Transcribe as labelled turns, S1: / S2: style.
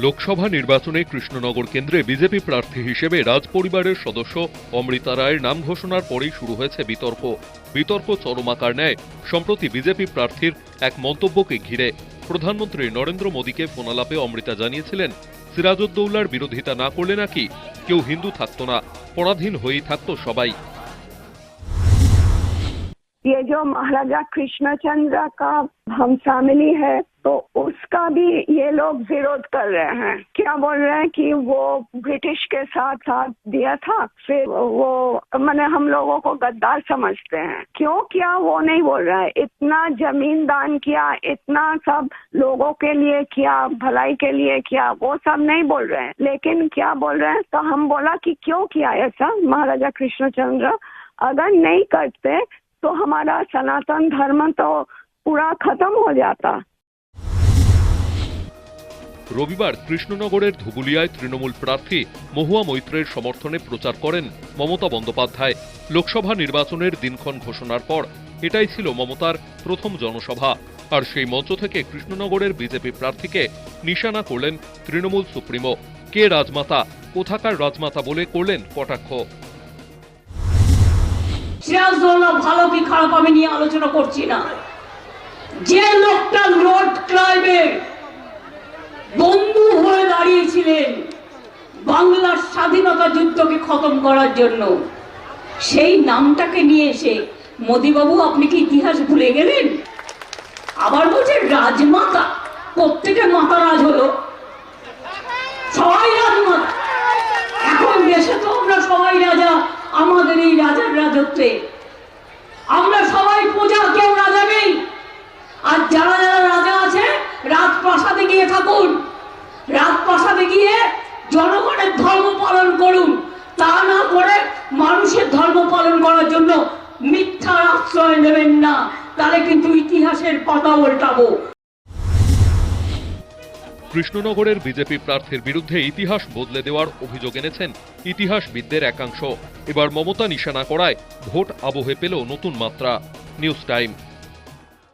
S1: লোকসভা নির্বাচনে কৃষ্ণনগর কেন্দ্রে বিজেপি প্রার্থী হিসেবে রাজ পরিবারের সদস্য অমৃতা রায়ের নাম ঘোষণার পরেই শুরু হয়েছে বিতর্ক। বিতর্ক চরমাকার নেয়, সম্প্রতি বিজেপি প্রার্থীর এক মন্তব্যকে ঘিরে। প্রধানমন্ত্রী নরেন্দ্র মোদীকে ফোনালাপে অমৃতা জানিয়েছিলেন, সিরাজউদ্দৌলার বিরোধিতা না করলে নাকি কেউ হিন্দু থাকতো না, পরাধীন হয়েই থাকতো সবাই।
S2: ये जो महाराजा कृष्णचंद्र का हम फैमिली है तो उसका भी ये लोग विरोध कर रहे हैं। क्या बोल रहे हैं कि वो ब्रिटिश के साथ साथ दिया था? फिर वो, मैंने हम लोगों को गद्दार समझते हैं। क्यों? किया वो नहीं बोल रहा है? इतना ज़मीन दान किया, इतना सब लोगों के लिए किया, भलाई के लिए किया, वो सब नहीं बोल रहे हैं। लेकिन क्या बोल रहे हैं? तो हम बोला कि क्यों किया ऐसा? महाराजा कृष्णचंद्र अगर नहीं करते तो हमारा सनातन धर्म तो पूरा खत्म हो जाता
S1: রবিবার কৃষ্ণনগরের ধুবুলিয়ায় তৃণমূল প্রার্থী মহুয়া মৈত্রের সমর্থনে প্রচার করেন মমতা বন্দ্যোপাধ্যায় লোকসভা নির্বাচনের দিনক্ষণ ঘোষণার পর এটাই ছিল মমতার প্রথম জনসভা আর সেই মঞ্চ থেকে কৃষ্ণনগরের বিজেপি প্রার্থীকে নিশানা করলেন তৃণমূল সুপ্রিমো কে রাজমাতা কোথাকার রাজমাতা বলে করলেন কটাক্ষ
S3: সিরাজদৌল্লা ভালো কি খারাপ আমি নিয়ে আলোচনা করছি না। যে লোকটা লর্ড ক্লাইভের বন্ধু হয়ে দাঁড়িয়েছিলেন বাংলার স্বাধীনতা যুদ্ধকে খতম করার জন্য, সেই নামটাকে নিয়ে এসে, মোদিবাবু, আপনি কি ইতিহাস ভুলে গেলেন? আবার বলছে, রাজমাতা, প্রত্যেকের মাতা রাজ হলো। সবাই রাজমাতা। এখন দেশে তো আমরা সবাই রাজা, আমাদের এই রাজার রাজত্বে আমরা সবাই পূজা, কেউ রাজা নেই। আর যারা যারা রাজা আছে, রাজপ্রাসাদে গিয়ে থাকুন। রাজপ্রাসাদে গিয়ে জনগণের ধর্ম পালন করুন। তা না করে মানুষের ধর্ম পালন করার জন্য মিথ্যার আশ্রয় নেবেন না। তাহলে কিন্তু ইতিহাসের পাতা উল্টাবো।
S1: কৃষ্ণনগরের বিজেপি প্রার্থীর বিরুদ্ধে ইতিহাস বদলে দেওয়ার অভিযোগ এনেছেন ইতিহাসবিদদের একাংশ। এবার মমতা নিশানা করায় ভোট আবহে পেল নতুন মাত্রা। News time.